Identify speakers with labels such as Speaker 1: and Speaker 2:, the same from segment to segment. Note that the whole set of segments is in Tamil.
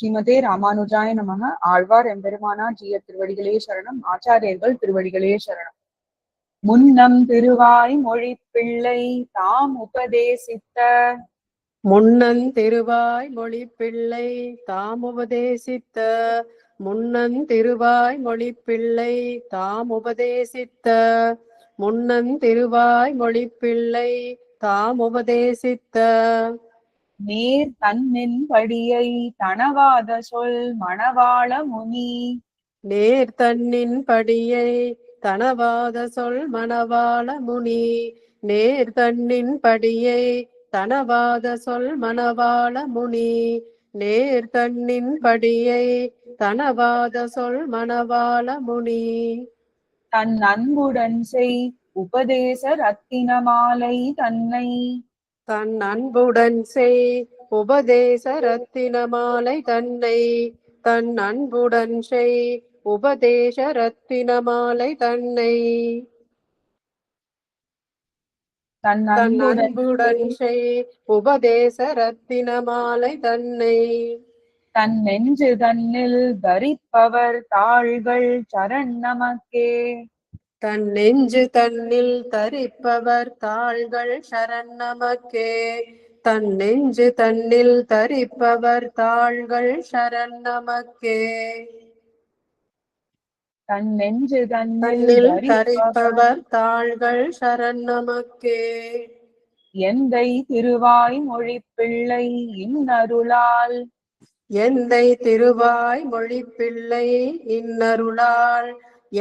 Speaker 1: ஸ்ரீமதே ராமானுஜாய நமக. ஆழ்வார் எம்பெருமானா ஜிய திருவடிகளே சரணம். ஆச்சாரியர்கள் திருவடிகளே சரணம். முன்னம் திருவாய் மொழி பிள்ளை தாம் உபதேசித்த.
Speaker 2: முன்னன் திருவாய் மொழி பிள்ளை தாம் உபதேசித்த. முன்னன் திருவாய் மொழி பிள்ளை தாம் உபதேசித்த. முன்னன் திருவாய் மொழி பிள்ளை தாம் உபதேசித்த.
Speaker 1: நேர் தன்னின் படியை தனவாத சொல் மணவாள முனி.
Speaker 2: நேர் தன்னின் படியை தனவாத சொல் மணவாள முனி. நேர் தன்னின் படியை தனவாத சொல் மணவாள முனி. நேர் தன்னின் படியை தனவாத சொல் மணவாள முனி.
Speaker 1: தன் அன்புடன் செய் உபதேச ரத்தின மாலை தன்னை.
Speaker 2: தன் அன்புடன் செய். உபதேச ரத்தின மாலை தன்னை தன் அன்புடன் செய். உபதேச ரத்தின மாலை தன்னை
Speaker 1: தன் அன்புடன்
Speaker 2: செய். உபதேச ரத்தின மாலை தன்னை
Speaker 1: தன் நெஞ்சு தன்னில் தரிப்பவர் தாள்கள் சரண் நமக்கே.
Speaker 2: தன் நெஞ்சு தன்னில் தரிப்பவர் தாள்கள் சரண் நமக்கே. தன் நெஞ்சு தன்னில் தரிப்பவர் தாள்கள் சரண் நமக்கே.
Speaker 1: தன் நெஞ்சு தன்னில் தரிப்பவர்
Speaker 2: தாள்கள் சரண் நமக்கே.
Speaker 1: எந்தை திருவாய் மொழி பிள்ளை இன்னருளால்?
Speaker 2: எந்தை திருவாய் மொழி பிள்ளை இன்னருளால்?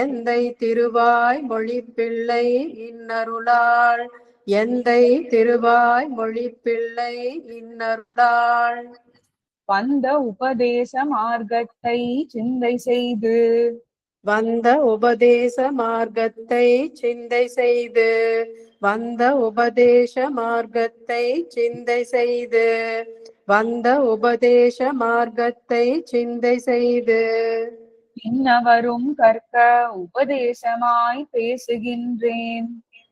Speaker 2: எந்தை திருவாய் மொழி பிள்ளை இன்னருளால் எந்தை திருவாய் மொழி பிள்ளை இன்னருளால்
Speaker 1: வந்த உபதேச மார்க்கத்தை சிந்தை செய்து.
Speaker 2: வந்த உபதேச மார்க்கத்தை சிந்தை செய்து. வந்த உபதேச மார்க்கத்தை சிந்தை செய்து. வந்த உபதேச மார்க்கத்தை சிந்தை செய்து.
Speaker 1: பின்னவரும் கற்க உபதேசமாய் பேசுகின்றேன்.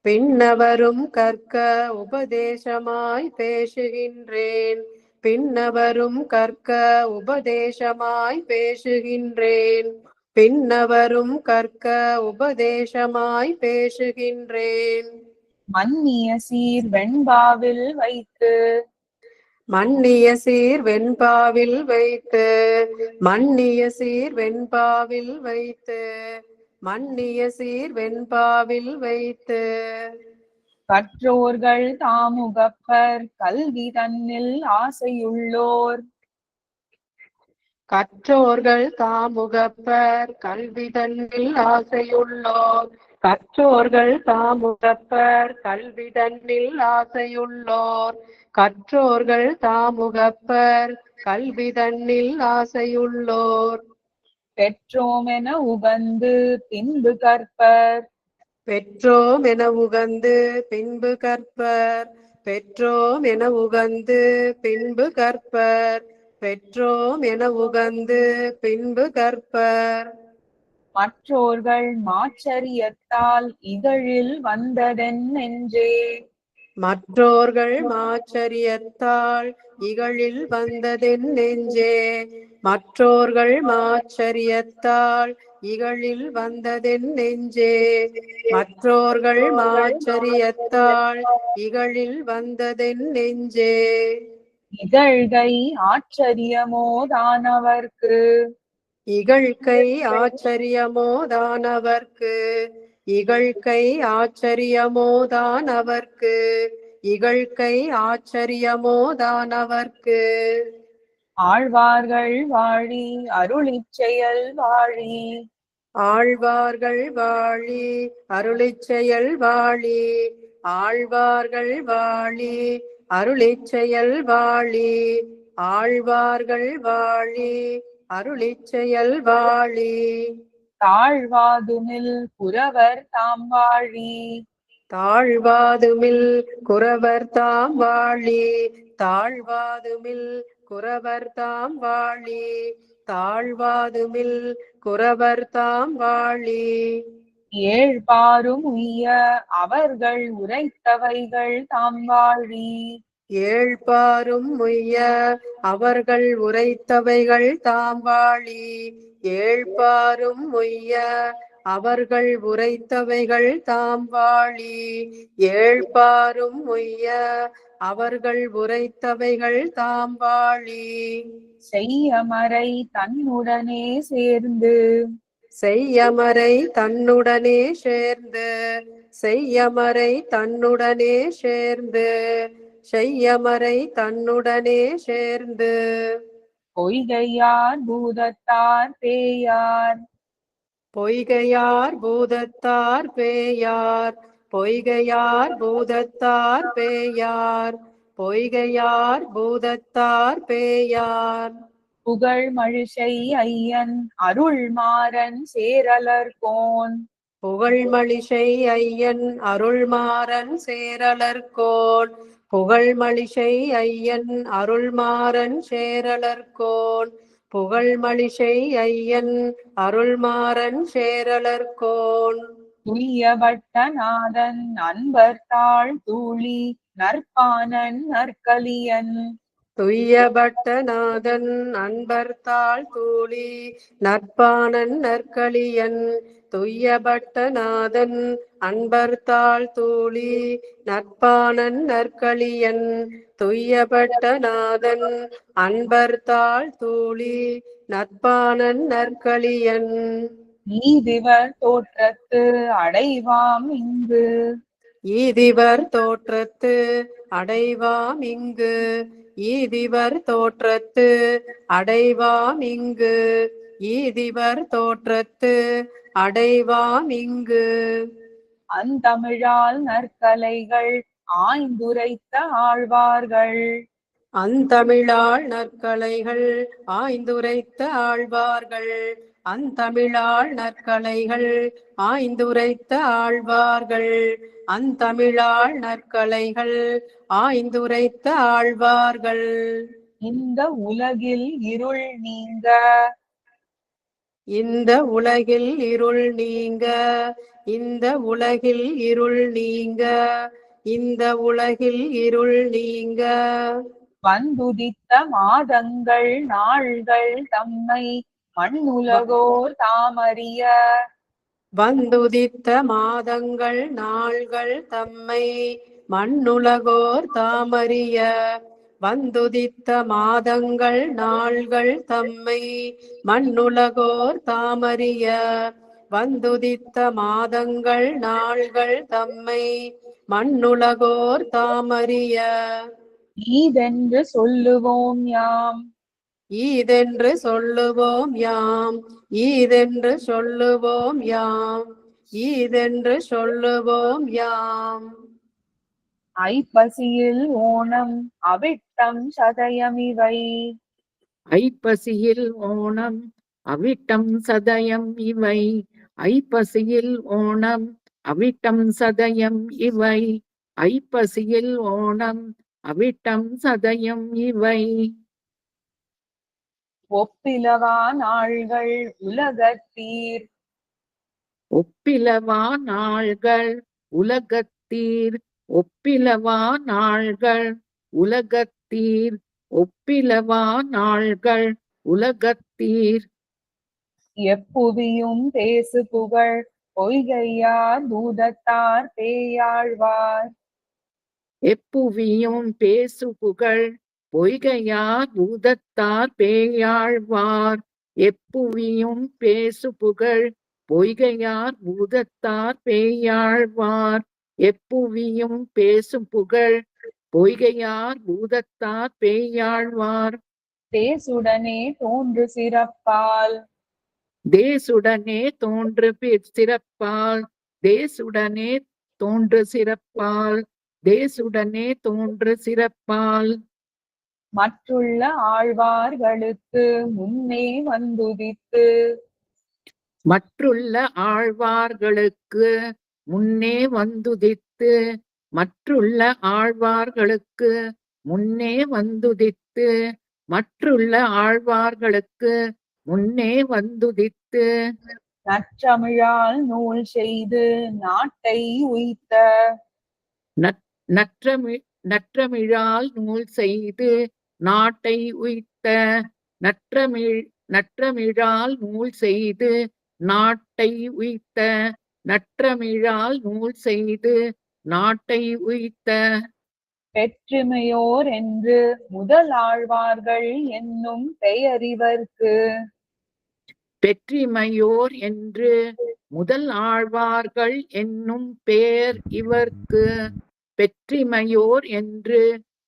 Speaker 2: பின்னவரும் கற்க உபதேசமாய் பேசுகின்றேன். பின்னவரும் கற்க உபதேசமாய் பேசுகின்றேன். பின்னவரும் கற்க உபதேசமாய் பேசுகின்றேன்.
Speaker 1: மன்னிய சீர் வெண்பாவில் வைத்து
Speaker 2: மன்னிய சீர் வெண்பாவில் வைத்து மன்னிய சீர் வெண்பாவில் வைத்து மன்னிய சீர் வெண்பாவில் வைத்து.
Speaker 1: கற்றோர்கள் தாமுகப்பர் கல்வி தன்னில் ஆசையுள்ளோர்.
Speaker 2: கற்றோர்கள் தாமுகப்பர் கல்வி தன்னில் ஆசையுள்ளோர். கற்றோர்கள் தாமுகப்பர் கல்வி தன்னில் ஆசையுள்ளோர். கற்றோர்கள் தாமுகப்பர் கல்வி தன்னில் ஆசையுள்ளோர்.
Speaker 1: பெற்றோம் என உகந்து பின்பு கற்பர்.
Speaker 2: பெற்றோம் என உகந்து பின்பு கற்பர். பெற்றோம் என உகந்து பின்பு கற்பர். பெற்றோம் என உகந்து பின்பு கற்பர்.
Speaker 1: மற்றோர்கள் மாச்சரியத்தால் இகழில் வந்ததென் நெஞ்சே.
Speaker 2: மற்றோர்கள் மாச்சரியத்தால் இகழில் வந்ததென் நெஞ்சே. மற்றோர்கள் மாச்சரியத்தால் இகழில் வந்ததென் நெஞ்சே. மற்றோர்கள் மாச்சரியத்தால் இகழில் வந்ததென் நெஞ்சே.
Speaker 1: இகழ்கை ஆச்சரியமோதானவர்க்கு
Speaker 2: இகழ்கை ஆச்சரியமோதானவர்க்கு இகழ்கை ஆச்சரியமோதானவர்க்கு. இகழ்கை ஆச்சரியமோதானவர்க்கு.
Speaker 1: ஆழ்வார்கள் வாழி அருளிச் செயல் வாழி.
Speaker 2: ஆழ்வார்கள் வாழி அருளிச் செயல் வாழி. ஆழ்வார்கள் வாழி அருளிச் செயல் வாழி. ஆழ்வார்கள் வாழி அருளிச் செயல் வாழி.
Speaker 1: தாழ்வாதுமில் புறவர் தாம் வாழி.
Speaker 2: தாழ்வாதுமில் குறவர் தாம் வாழி. தாழ்வாதுமில் குறவர் தாம் வாழி. தாழ்வாதுமில் குறவர் தாம் வாழி.
Speaker 1: ஏழ்பாரும் உய்ய அவர்கள் உரைத்தவைகள் தாம் வாழி.
Speaker 2: ஏழ்பாரும் முய்ய அவர்கள் உரைத்தவைகள் தாம் வாழி. ஏழ்பாரும் முய்ய அவர்கள் உரைத்தவைகள் தாம் வாழி. ஏழ்பாரும் முய்ய அவர்கள் உரைத்தவைகள் தாம் வாழி.
Speaker 1: செய்யமறை தன்னுடனே சேர்ந்து.
Speaker 2: செய்யமறை தன்னுடனே சேர்ந்து. செய்யமறை தன்னுடனே சேர்ந்து. செய்யமறை தன்னுடனே சேர்ந்து.
Speaker 1: பொய்கையார் பூதத்தார் பேயார்.
Speaker 2: பொய்கையார் பூதத்தார் பேயார். பொய்கையார் பூதத்தார் பேயார். பொய்கையார் பூதத்தார் பேயார்.
Speaker 1: புகழ் மழிசை ஐயன் அருள் மாறன் சேரலர்கோன்
Speaker 2: புகழ்மளிசை ஐயன் அருள்மாறன் சேரலர்கோன். புகழ்மளிசை ஐயன் அருள்மாறன் சேரலர்கோன் புகழ்மளிசை ஐயன் அருள்மாறன் சேரலர்கோன்
Speaker 1: துய்யபட்டநாதன் அன்பர் தாழ் தூளி நற்பானன் நற்கலியன்.
Speaker 2: துய்யபட்டநாதன் அன்பர்தாள் தூளி நற்பானன் நற்களியன் துய்யபட்டநாதன் அன்பர்தாள் தூளி நற்பானன் நற்களியன் துய்யபட்டநாதன் அன்பர்தாள் தூளி நற்பானன் நற்களியன்.
Speaker 1: நீதிவர் தோற்றத்து அடைவாம் இங்கு.
Speaker 2: ஈதிவர் தோற்றத்து அடைவாம் இங்கு ஈதிவர் தோற்றத்து அடைவாம் இங்கு ஈதிவர் தோற்றத்து அடைவாம் இங்கு
Speaker 1: அந்தமிழால் நற்கலைகள் ஆய்ந்துரைத்த ஆழ்வார்கள்.
Speaker 2: அந்தமிழாள் நற்கலைகள் ஆய்ந்துரைத்த ஆழ்வார்கள். அந்தமிழாள் நற்கலைகள் ஆய்ந்துரைத்த ஆழ்வார்கள். அந்தமிழாள் நற்கலைகள் ஆய்ந்துரைத்த ஆழ்வார்கள்.
Speaker 1: இந்த உலகில் இருள் நீங்க.
Speaker 2: இந்த உலகில் இருள் நீங்க. இந்த உலகில் இருள் நீங்க. இந்த உலகில் இருள் நீங்க.
Speaker 1: வந்துதித்த மாதங்கள் நாள்கள் தம்மை மண்ணுலகோர் தாமறிய.
Speaker 2: வந்துதித்த மாதங்கள் நாள்கள் தம்மை மண்ணுலகோர் தாமறிய. வந்துதித்த மாதங்கள் நாள்கள் தம்மை மண்ணுலகோர் தாமறிய. வந்துதித்த மாதங்கள் நாள்கள் தம்மை மண்ணுலகோர் தாமறிய.
Speaker 1: ஈதென்று சொல்லுவோம் யாம்.
Speaker 2: ஈதென்று சொல்லுவோம் யாம். ஈதென்று சொல்லுவோம் யாம். ஈதென்று சொல்லுவோம் யாம்.
Speaker 1: ஐப்பசியில் ஓணம் அவிட்டம் சதயமிவை.
Speaker 3: ஐப்பசியில் ஓணம் அவிட்டம் சதயம் இவை. ஐப்பசியில் ஓணம் அவிட்டம் சதயம் இவை. ஐப்பசியில் ஓணம் அவிட்டம் சதயம் இவை.
Speaker 1: ஒப்பிலவா நாள்கள் உலகத்தீர்.
Speaker 3: ஒப்பிலவா நாள்கள் உலகத்தீர். ஒப்பிலவா நாள்கள் உலகத்தீர். ஒப்பிலவா நாள்கள் உலகத்தீர்.
Speaker 1: எப்புவியும் பேசு புகழ் பொய்கையார் பூதத்தார் பேயாழ்வார்.
Speaker 3: எப்புவியும் பேசு புகழ் பொய்கையார் பூதத்தார் பேயாழ்வார். எப்புவியும் பேசு புகழ் பொய்கையார் பூதத்தார் பேயாழ்வார். எப்புவியும் பேசு புகழ் பொய்கையார் பூதத்தார் பேயாழ்வார்.
Speaker 1: தேசுடனே தோன்று சிறப்பால்.
Speaker 3: தேசுடனே தோன்று சிறப்பால். தேசுடனே தோன்று சிறப்பால். தேசுடனே தோன்று சிறப்பால்.
Speaker 1: மற்றுள்ள ஆழ்வார்களுக்கு முன்னே வந்துதித்து.
Speaker 3: மற்றுள்ள ஆழ்வார்களுக்கு முன்னே வந்துதித்து மற்றுள்ள ஆழ்வார்களுக்கு முன்னே வந்துதித்து மற்றுள்ள ஆழ்வார்களுக்கு முன்னே வந்துதித்து.
Speaker 1: நற்றமிழால் நூல் செய்து நாட்டை உய்த்த.
Speaker 3: நற்றமிழ் நற்றமிழால் நூல் செய்து நாட்டை உய்த்த நற்றமிழ் நற்றமிழால் நூல் செய்து நாட்டை உய்த்த நற்றமிழால் நூல் செய்து நாட்டை உய்த்த
Speaker 1: பெற்றுமையோர் என்று முதலாழ்வார்கள் என்னும் பெயரிவர்க்கு.
Speaker 3: பெற்றிமையோர் என்று முதல் ஆழ்வார்கள் என்னும் பேர் இவர்க்கு. பெற்றிமையோர் என்று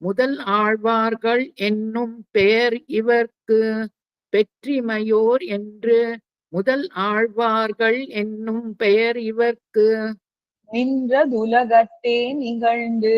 Speaker 3: முதல் ஆழ்வார்கள் என்னும் பெயர் இவர்க்கு பெற்றிமையோர் என்று முதல் ஆழ்வார்கள் என்னும் பெயர் இவர்க்கு
Speaker 1: நின்றதுலகத்தே நிகழ்ந்து.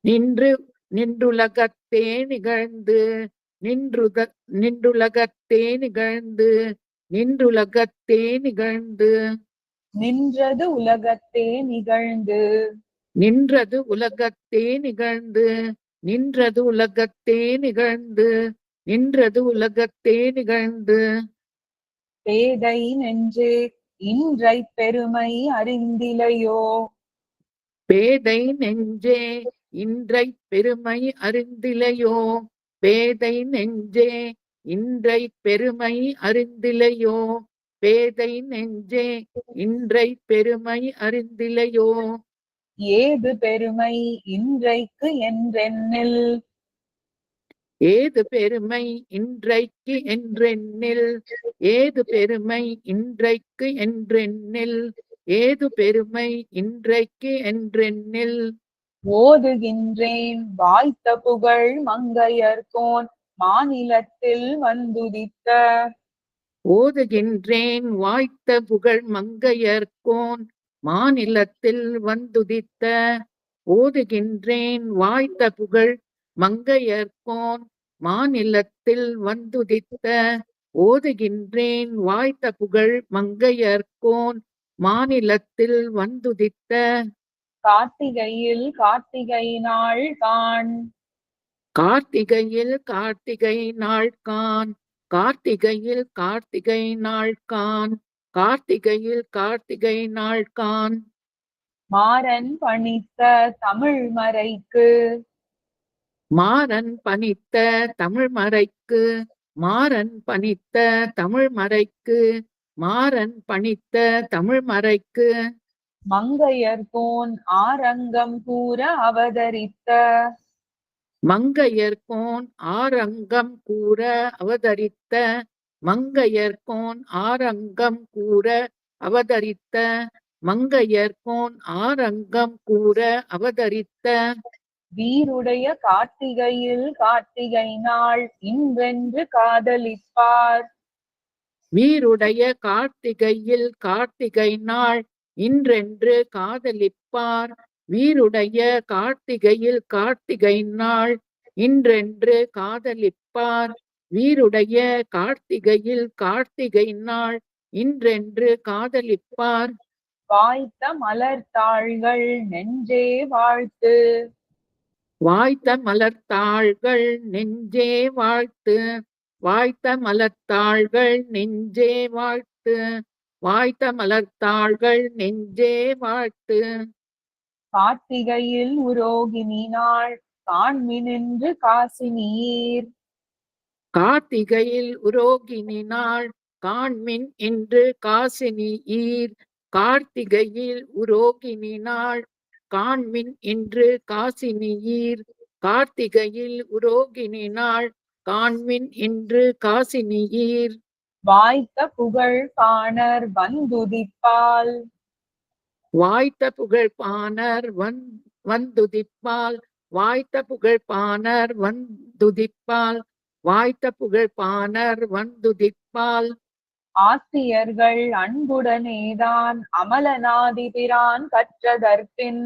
Speaker 3: நின்று நின்றுலகத்தே நிகழ்ந்து. நின்றுத நின்றுலகத்தே நிகழ்ந்து. நின்றுலகத்தே நிகழ்ந்து.
Speaker 1: நின்றது உலகத்தே நிகழ்ந்து.
Speaker 3: நின்றது உலகத்தே நிகழ்ந்து நின்றது உலகத்தே நிகழ்ந்து நின்றது உலகத்தே நிகழ்ந்து.
Speaker 1: பேதை நெஞ்சே இன்றை பெருமை அறிந்திலையோ?
Speaker 3: பேதை நெஞ்சே இன்றை பெருமை அறிந்திலையோ? பேதை நெஞ்சே இன்றை பெருமை அறிந்திலையோ? பேதை நெஞ்சே இன்றை பெருமை அறிந்திலையோ?
Speaker 1: ஏது பெருமை இன்றைக்கு என்றெண்ணில்
Speaker 3: ஏது பெருமை இன்றைக்கு என்றெண்ணில் ஏது பெருமை இன்றைக்கு என்றெண்ணில் ஏது பெருமை இன்றைக்கு என்றெண்ணில்
Speaker 1: ஓதுகின்றேன் வாய்த்த புகழ் மங்கையர்கோன் மாநிலத்தில் வந்துதித்த.
Speaker 3: ஓதுகின்றேன் வாய்த்த புகழ் மங்கையர்கோன் மாநிலத்தில் வந்துதித்த ஓதுகின்றேன் வாய்த்த புகழ் மங்கையர்கோன் மாநிலத்தில் வந்துதித்த ஓதுகின்றேன் வாய்த்த புகழ் மங்கையர்கோன் மாநிலத்தில் வந்துதித்த
Speaker 1: கார்த்திகையில் கார்த்திகை நாள் காண்.
Speaker 3: கார்த்திகையில் கார்த்திகை நாள் கான் கார்த்திகையில் கார்த்திகை நாள் கான் கார்த்திகையில் கார்த்திகை நாள் கான்
Speaker 1: மாறன் பணித்த தமிழ் மறைக்கு
Speaker 3: மாறன் பணித்த தமிழ் மறைக்கு மாறன் பணித்த தமிழ் மறைக்கு மாறன் பணித்த தமிழ் மறைக்கு
Speaker 1: மங்கையர்கோன் ஆரங்கம் கூற அவதரித்த.
Speaker 3: மங்கையர்கோன் ஆரங்கம் கூற அவதரித்த. மங்கையர்கோன் ஆரங்கம் கூற அவதரித்த மங்கையர்கோன் ஆரங்கம் கூற அவதரித்த.
Speaker 1: வீருடைய கார்த்திகையில் கார்த்திகை நாள் இன்றென்று காதலிப்பார்.
Speaker 3: வீருடைய கார்த்திகையில் கார்த்திகை நாள் இன்றென்று காதலிப்பார். வீருடைய கார்த்திகையில் கார்த்திகை நாள் இன்றென்று காதலிப்பார். வீருடைய கார்த்திகையில் கார்த்திகை நாள் இன்றென்று காதலிப்பார்.
Speaker 1: வாய்த்த மலர்த்தாள்கள் நெஞ்சே வாழ்த்து.
Speaker 3: வாய்த்த மலர்த்தாள்கள் நெஞ்சே வாழ்த்து. வாய்த்த மலர்த்தாள்கள் நெஞ்சே வாழ்த்து. வாய்த்த மலர்த்தாள்கள் நெஞ்சே வாழ்த்து.
Speaker 1: கார்த்திகையில் உரோகினி நாள் காண்மினின்று காசி நீர்
Speaker 3: கார்த்திகையில் உரோகினி நாள் காண்மின் என்று காசினி ஈர். கார்த்திகையில் உரோகினி நாள் காண்மின் என்று காசினி ஈர். கார்த்திகையில் உரோகினி நாள் காண்மின் என்று காசினி ஈர்.
Speaker 1: வாய்த்த புகழ் காணர் வந்துதிப்பால்.
Speaker 3: வாய்த்த புகழ் பாணர் வந் வந்துதிப்பால். வாய்த்த புகழ் பாணர் வந்துதிப்பால். வாய்த்த புகழ் பாணர் வந்துதிப்பால்
Speaker 1: ஆசிரியர்கள் அன்புடனேதான் அமலநாதிபிரான் கற்றதற்பின்.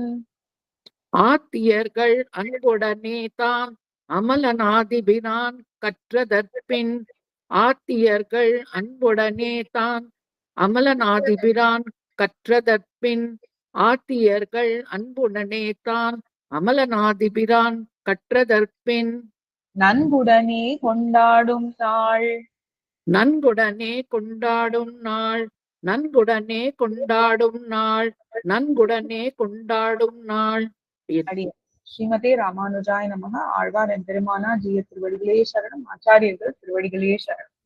Speaker 3: ஆத்தியர்கள் அன்புடனே தான் அமலநாதிபிரான் கற்றதற்பின். ஆத்தியர்கள் அன்புடனே தான் அமலநாதிபிரான் கற்றதற்பின். ஆத்தியர்கள் அன்புடனே தான் அமலநாதிபிரான் கற்றதற்பின்.
Speaker 1: நன்குடனே கொண்டாடும் நாள்.
Speaker 3: நன்குடனே கொண்டாடும் நாள். நன்குடனே கொண்டாடும் நாள். நன்குடனே கொண்டாடும் நாள்.
Speaker 1: ஸ்ரீமதே ராமானுஜாய நமக. ஆழ்வார் எம்பெருமானா ஜீய திருவடிகளே சரணம். ஆச்சாரியர்கள் திருவடிகளே சரணம்.